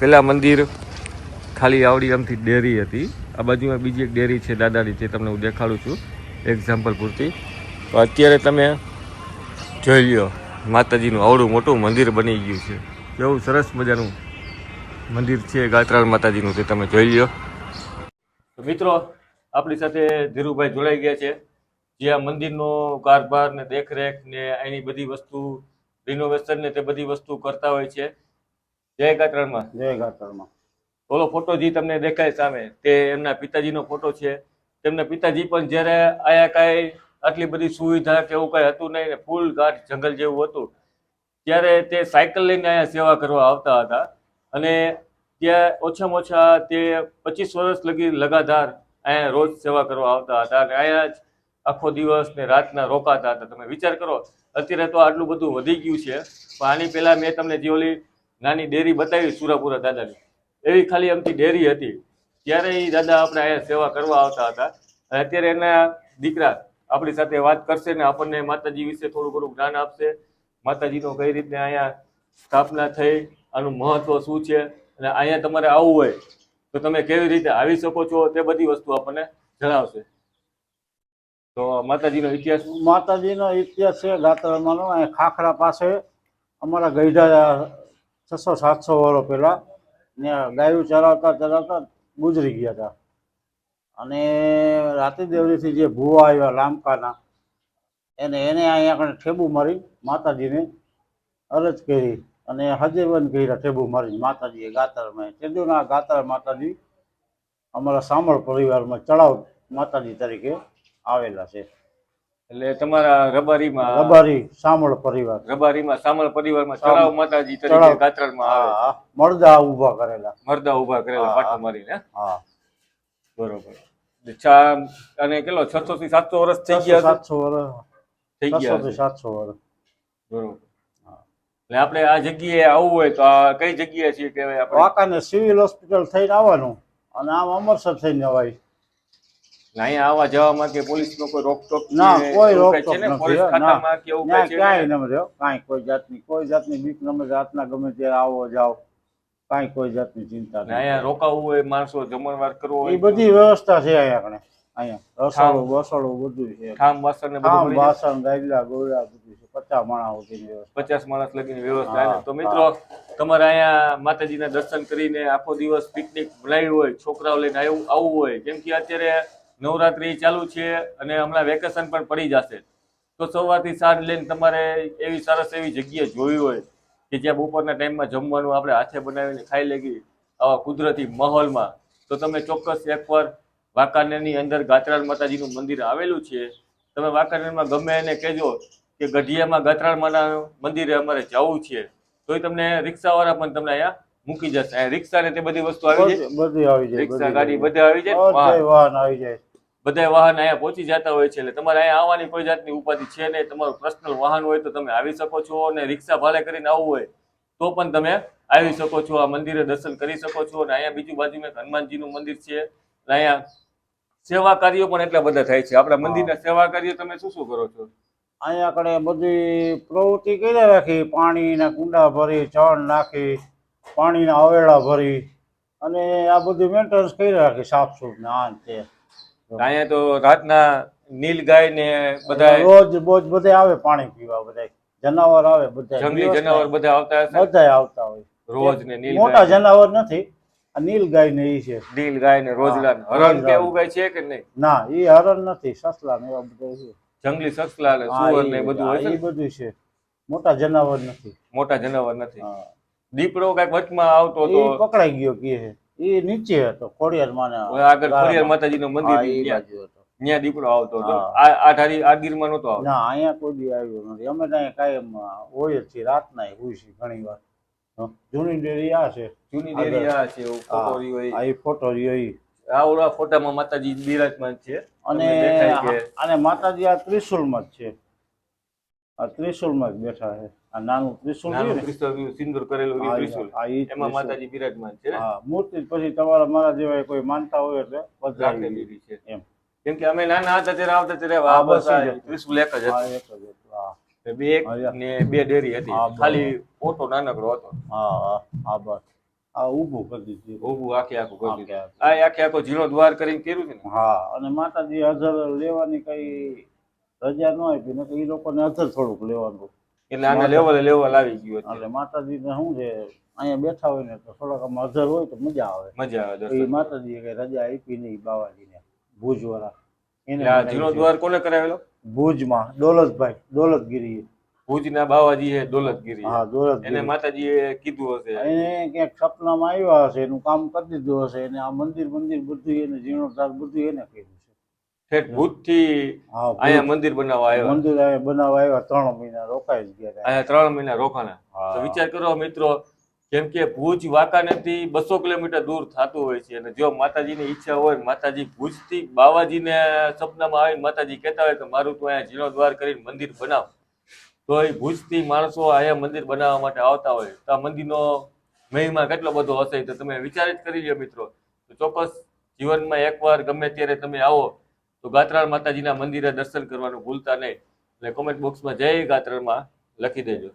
પેલા મંદિર ખાલી આવડી આમથી ડેરી હતી. આ બાજુમાં બીજી એક ડેરી છે દાદાની, જે તમને હું દેખાડું છું એક્ઝામ્પલ પૂરતી. તો અત્યારે તમે જોઈ લ્યો, માતાજીનું આવડું મોટું મંદિર બની ગયું છે. કેવું સરસ મજાનું મંદિર છે ગાત્રાળ માતાજીનું તે તમે જોઈ લ્યો. મિત્રો, આપણી સાથે ધીરુભાઈ જોડાઈ ગયા છે, જે આ મંદિરનો કારભાર ને દેખરેખ ને એની બધી વસ્તુ રિનોવેશન ને તે બધી વસ્તુ કરતા હોય છે. જય ગાત્રણમાં. જય ગાત્રણમાં. ઓલો ફોટો જે તમને દેખાય સામે તે એમના પિતાજીનો ફોટો છે. તેમના પિતાજી પણ જ્યારે આયા કાંઈ આટલી બધી સુવિધા કે એવું કાંઈ હતું નહીં ને ફૂલ ઘાટ જંગલ જેવું હતું ત્યારે તે સાયકલ લઈને અહીંયા સેવા કરવા આવતા હતા. અને ત્યાં ઓછામાં ઓછા તે પચીસ વર્ષ લગી લગાતાર અહીંયા રોજ સેવા કરવા આવતા હતા. અને અહીંયા જ આખો દિવસ ને રાતના રોકાતા હતા. તમે વિચાર કરો અત્યારે તો આટલું બધું વધી ગયું છે. પણ આની પહેલા મેં તમને જે ઓલી નાની ડેરી બતાવી સુરાપુરા દાદાની. એવી ખાલી અમથી ડેરી હતી. ત્યારે એ દાદા આપણે અહીંયા સેવા કરવા આવતા હતા. અત્યારે એના દીકરા આપણી સાથે વાત કરશે ને આપણને માતાજી વિશે થોડું ઘણું જ્ઞાન આપશે. માતાજીનો કઈ રીતે અહીંયા સ્થાપના થઈ, આનું મહત્વ શું છે? અને અહીંયા તમારે આવવું હોય તો તમે કેવી રીતે આવી શકો છો તે બધી વસ્તુ આપણને જણાવશે. તો માતાજીનો ઇતિહાસ? માતાજીનો ઇતિહાસ છે ગાતરમાંનો ખાખરા પાસે અમારા ગઈઢા છસો સાતસો વર્ષ પહેલાં ત્યાં ગાયું ચરાવતા ચરાવતા ગુજરી ગયા હતા અને રાતી દેવરીથી જે ભૂવા આવ્યા લાંબકાના, એને એને અહીંયા આગળ ઠેબુ મારી, માતાજીને અરજ કરી અને હજેવન કર્યા ઠેબુ મારી માતાજીએ ગાતરમાં ટેડુના ગાતર માતાજી અમારા સામળ પરિવારમાં ચડાવ માતાજી તરીકે આવેલા છે. એટલે તમારા રબારીમાં રબારી સામળ પરિવાર. રબારીમાં સામળ પરિવારમાં. ચડાવ માતાજી તરીકે ચડાવ. આવે મરદા ઊભા કરેલા. મરદા ઊભા કરેલા પાટો મારીને હા? બરોબર. ચા અને કેટલો? છસો થી સાતસો વર્ષ થઈ ગયા સાતસો વર્ષ. થઈ ગયા સાતસો વર્ષ. બરોબર. હા. એટલે આપણે આ જગ્યાએ આવવું હોય તો આ કઈ જગ્યાએ છીએ કહેવાય આપણે વાંકાને સિવિલ હોસ્પિટલ થઈને આવવાનું. અને આમ અમરસર થઈને અવાય. અહીંયા આવવા જવામાં કે પોલીસ નો કોઈ રોકટોક ના, કોઈ રોકટોક નથી, ખાતામાં કે એવું કાંઈ ને? ન રહ્યો કાંઈ કોઈ જાતની કોઈ જાતની બીક નમે રાતના ગમે ત્યારે આવો જાઓ કાંઈ કોઈ જાતની ચિંતા નહીં અહીંયા રોકાવું હોય માણસો જમણવાર કરવો એ બધી વ્યવસ્થા છે અહીંયા આપણે અહીંયા રસોડું બસોડું બધું છે. ઠામ વાસણ ને બધું આમ મળી જાય? વાસણ ગાયલા ગોળા બધું છે. પચાસ માણસ સુધીની વ્યવસ્થા. પચાસ માણસ લગીની વ્યવસ્થા ને. તો મિત્રો તમારે અહીંયા માતાજીના દર્શન કરીને આખો દિવસ પિકનિક બનાવી હોય છોકરાઓ લઈને આવ્યું આવવું હોય કેમ કે અત્યારે નવરાત્રી ચાલુ છે અને હમણાં વેકેશન પણ પડી જશે. તો સવારથી સાંજ લઈને તમારે એવી સરસ એવી જગ્યા જોવી હોય કે જ્યાં બપોરના ટાઈમમાં જમવાનું આપણે હાથે બનાવીને ખાઈ લેગી આવા કુદરતી માહોલમાં. તો તમે ચોક્કસ એકવાર વાંકાનેરની અંદર ગાત્રાળ માતાજીનું મંદિર આવેલું છે. તમે વાંકાનેરમાં ગમે એને કહેજો કે ગઢિયામાં ગાત્રાળ માતાનું મંદિરે અમારે જવું છે. તો એ તમને રિક્ષાવાળા પણ તમને અહીંયા મૂકી જશે. રિક્ષા ને તે બધી વસ્તુ આવી જાય. બધી આવી જાય રિક્ષા ગાડી બધે આવી જાય. વાહન આવી જાય. બધા વાહન અહીંયા પહોંચી જતા હોય છે. એટલે તમારે અહીંયા આવવાની કોઈ જાતની ઉપાધિ છે નહીં. તમારું પર્સનલ વાહન હોય તો તમે આવી શકો છો અને રિક્ષા ભાડે કરીને આવવું હોય તો પણ તમે આવી શકો છો. આ મંદિરે દર્શન કરી શકો છો અને અહીંયા બીજું બાજુમાં એક હનુમાનજીનું મંદિર છે. અને અહીંયા સેવા કાર્યો પણ એટલા બધા થાય છે. આપણા મંદિરના સેવા કાર્યો તમે શું શું કરો છો? અહીંયા કણે બધી પ્રવૃત્તિ કરી રાખી. પાણીના કુંડા ભરી ચણ નાખી પાણીના અવેડા ભરી અને આ બધું મેન્ટેનન્સ કરી રાખી. સાફ સૂફ ને આ તે. અહીંયા તો રાતના નીલ ગાય ને બધા રોજ બોજ બધે આવે પાણી પીવા બધા. જનાવર આવે બધા. જંગલી જનાવર બધા આવતા હશે? બધા આવતા હોય. રોજ ને નીલ મોટા જનાવર નથી. નીલ ગાય ને ઈ છે. નીલ ગાય ને રોજલા હરણ કે રોજલા. એવું ગાય છે કે નહીં? ના ઈ હરણ નથી સસલા ને એવા બધા છે. જંગલી સસલા ને સુવર ને બધું હોય છે બધું છે. મોટા જનાવર નથી. મોટા જનાવર નથી. દીપડો કંઈક વચમાં આવતો હતો પકડાઈ ગયો કે છે ઈ નીચે હતો ખોડિયાર માને આગળ ખોડિયાર માતાજીનું મંદિર ત્યાં. દીપડો આવતો હતો. આ આ ધારી આ ગીરમાં નહોતો આવતો. ના અહીંયા કોઈ દી આવ્યો નથી. અમે ત્યાં કાયમ હોય જ રાત રાતના હોય છે ઘણી વાર. જૂની ડેરી આ છે. જૂની ડેરી આ છે ફોટો રહ્યો એ. ફોટો રહ્યો આ ઓલા ફોટામાં માતાજી બિરાજમાન છે. અને અને માતાજી આ ત્રિશુલમાં જ છે. આ ત્રિશુલમાં જ બેઠા છે. આ નાનું ત્રિશુલ સિંદૂર કરેલું ત્રિશુલ એમાં માતાજી બિરાજમાન છે હા મૂર્તિ પછી તમારા મારા જેવા કોઈ માનતા હોય એટલે રાખેલી છે. એમ. કેમ કે અમે નાના હતા ત્યારે આવતા ત્યારે આ બસ. ત્રિશુલ એક જ હતું. બે એક ને બે ડેરી હતી. ખાલી ઓટો નાનકડો હતો. હા હા હા બસ. આ ઊભું કરી દીધું. ઊભું આખે આખું કરી દીધું. આ આખે આખો ઝીણો દ્વાર કરીને કર્યું છે ને? હા અને માતાજી હાજર લેવાની કઈ રજા ન આપી ને એ લોકોને હાજર થોડુંક લેવાનું. એટલે આને લેવલે લેવલ આવી ગયું એટલે માતાજીને શું છે અહીંયા બેઠા હોય ને તો થોડાક આમ અધર હોય તો મજા આવે. મજા આવે એ માતાજીએ કઈ રજા આપી નહીં બાવાજીને એને આ બનાવી ઝીણો છે. દ્વાર કોને કરાવેલો? ભુજમાં દોલતભાઈ દોલતગીરી ભુજના બાવાજી હે દોલતગીરી હા એને દોલતગીરી માતાજીએ કીધું હશે. એને ક્યાંક સપનામાં આવ્યા હશે એનું કામ કરી દીધું હશે એને આ મંદિર મંદિર બધું એને જીર્ણોદ્ધાર બધું એને કર્યું. ઠેઠ ભુજ અહીંયા મંદિર બનાવવા આવ્યા. મંદિર અહીંયા બનાવવા આવ્યા ત્રણ મહિના રોકાઈ જ ગયા અહીંયા ત્રણ મહિના રોકાણા. તો વિચાર કરો મિત્રો કેમ કે ભુજ વાંકાનેરથી બસો કિલોમીટર દૂર થતું હોય છે અને જો માતાજીની ઈચ્છા હોય માતાજી ભુજથી બાવાજીને સપનામાં આવીને માતાજી કહેતા હોય કે મારું તું અહીંયા જીર્ણોદ્વાર દ્વાર કરીને મંદિર બનાવ. તો એ ભુજથી માણસો અહીંયા મંદિર બનાવવા માટે આવતા હોય તો આ મંદિરનો મહિમા કેટલો બધો હશે તો તમે વિચાર જ કરી લો મિત્રો. તો ચોક્કસ જીવનમાં એકવાર ગમે ત્યારે તમે આવો તો ગાત્રાળ માતાજીના મંદિરે દર્શન કરવાનું ભૂલતા નહીં. એટલે કોમેન્ટ બોક્સમાં જય ગાત્રાળમાં લખી દેજો.